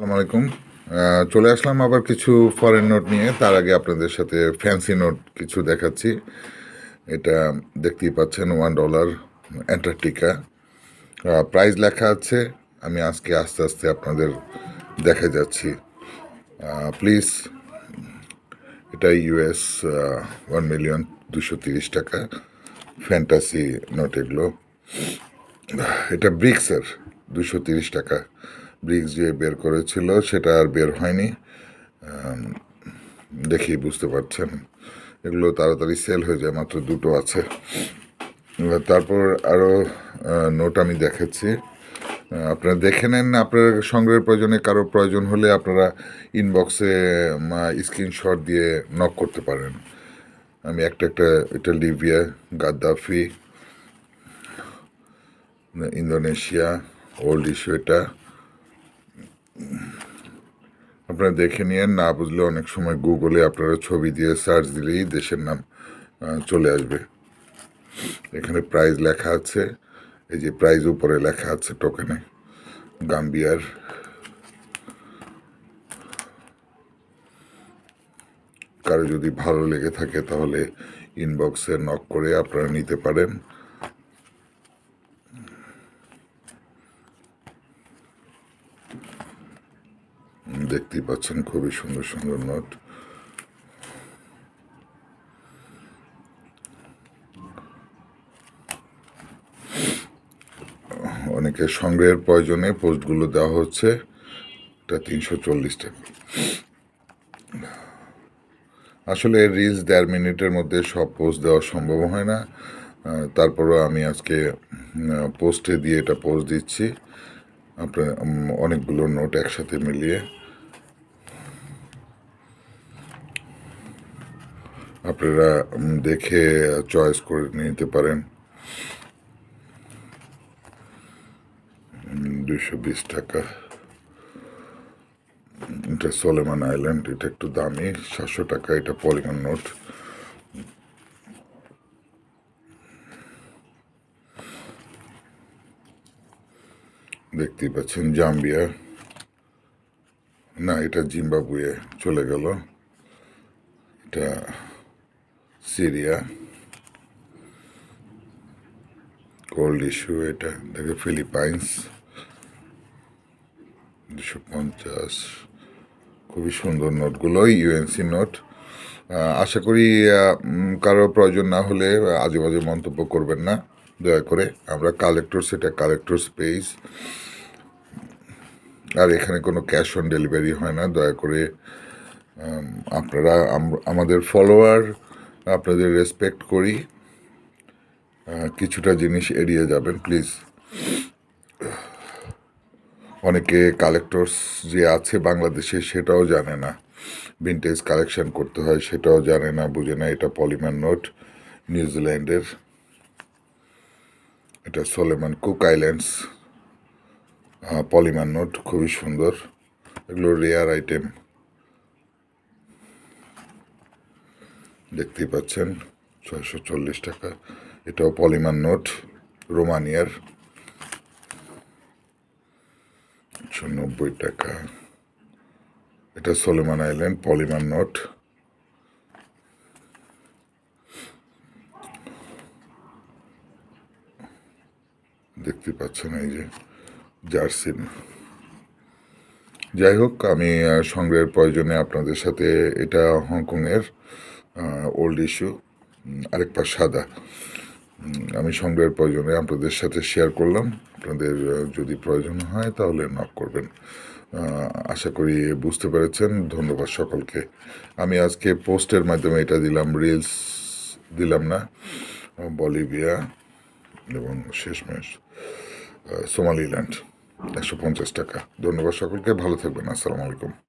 আসসালামু আলাইকুম। চলে আসলাম আবার কিছু ফরেন নোট নিয়ে। তার আগে আপনাদের সাথে ফ্যান্সি নোট কিছু দেখাচ্ছি। এটা দেখতেই পাচ্ছেন ওয়ান ডলার অ্যান্টার্কটিকা প্রাইস লেখা আছে, আমি আজকে আস্তে আস্তে আপনাদের দেখা যাচ্ছি। প্লিজ এটা ইউএস ওয়ান মিলিয়ন দুশো তিরিশ টাকা। ফ্যান্টাসি নোট এগুলো। এটা ব্রিক্সের দুশো তিরিশ টাকা। ব্রিক্স যে বের করেছিল, সেটা আর বের হয়নি। দেখেই বুঝতে পারছেন। এগুলো তাড়াতাড়ি সেল হয়ে যায়, মাত্র দুটো আছে। তারপর আরও নোট আমি দেখাচ্ছি আপনারা দেখে নেন আপনার সংগ্রহের প্রয়োজনে, কারও প্রয়োজন হলে আপনারা ইনবক্সে স্ক্রিনশট দিয়ে নক করতে পারেন। আমি একটা একটা, এটা Libya, Gaddafi, Indonesia old issue এটা। আপনারা দেখে নিয়েন, না বুঝলে অনেক সময় গুগলে আপনারা ছবি দিয়ে সার্চ দিলেই দেশের নাম চলে আসবে। এখানে প্রাইজ লেখা আছে, এই যে প্রাইজ উপরে লেখা আছে টোকেনে গাম্বিয়ার কারও যদি ভালো লেগে থাকে তাহলে ইনবক্সে নক করে আপনারা নিতে পারেন। দেখতেই পাচ্ছেন, খুবই সুন্দর সুন্দর নোট। অনেকে সংগ্রহের প্রয়োজনে পোস্টগুলো দেওয়া হচ্ছে, এটা তিনশো চল্লিশ টাকা। আসলে রিলস দেড় মিনিটের মধ্যে সব পোস্ট দেওয়া সম্ভব হয় না। তারপরও আমি আজকে পোস্টে দিয়ে এটা পোস্ট দিচ্ছি। আপনার অনেকগুলো নোট একসাথে মিলিয়ে। আপনারা দেখে চয়েস করে নিতে পারেন। দুশো বিশ টাকা। এটা সোলেমান আইল্যান্ড এটা একটু দামি, সাতশো টাকা, এটা পলিগন নোট দেখতেই পাচ্ছেন জাম্বিয়া না, এটা জিম্বাবুয়ে চলে গেল। এটা সিরিয়া। কোল্ড ইস্যু এটা দেখে ফিলিপাইন্স দুশো পঞ্চাশ। খুবই সুন্দর নোটগুলো ইউএনসি নোট। আশা করি কারও প্রয়োজন না হলে আজে বাজে মন্তব্য করবেন না। দয়া করে, আমরা কালেক্টরস এটা কালেক্টরস পেজ আর এখানে কোনো ক্যাশ অন ডেলিভারি হয় না। দয়া করে আপনারা আমাদের ফলোয়ার আপনাদের রেসপেক্ট করি। কিছুটা জিনিস এড়িয়ে যাবেন প্লিজ অনেকে কালেক্টরস যে আছে বাংলাদেশে সেটাও জানে না। ভিনটেজ কালেকশন করতে হয়, সেটাও জানে না, বুঝে না। এটা পলিমার নোট নিউজিল্যান্ডের এটা Solomon Cook Islands polymer note খুবই সুন্দর। এগুলো রেয়ার আইটেম দেখতেই পাচ্ছেন ছয়শো চল্লিশ টাকা। এটাও পলিমার নোট, রোমানিয়ার। একশো নব্বই টাকা। এটা সোলেমান আইল্যান্ড, পলিমার নোট। দেখতে পাচ্ছেন এই যে জার্সিন যাই হোক, আমি সংগ্রহের প্রয়োজনে আপনাদের সাথে এটা হংকংয়ের ওল্ড ইস্যু আরেক পা সাদা। আমি সংগ্রহের প্রয়োজনে আপনাদের সাথে শেয়ার করলাম। আপনাদের যদি প্রয়োজন হয় তাহলে নক করবেন। আশা করি বুঝতে পেরেছেন। ধন্যবাদ সকলকে। আমি আজকে পোস্টের মাধ্যমে এটা দিলাম রিলস দিলাম না, বলিভিয়া এবং শেষমেশ সোমালিল্যান্ড, একশো পঞ্চাশ টাকা। ধন্যবাদ সকলকে, ভালো থাকবেন, আসসালামু আলাইকুম।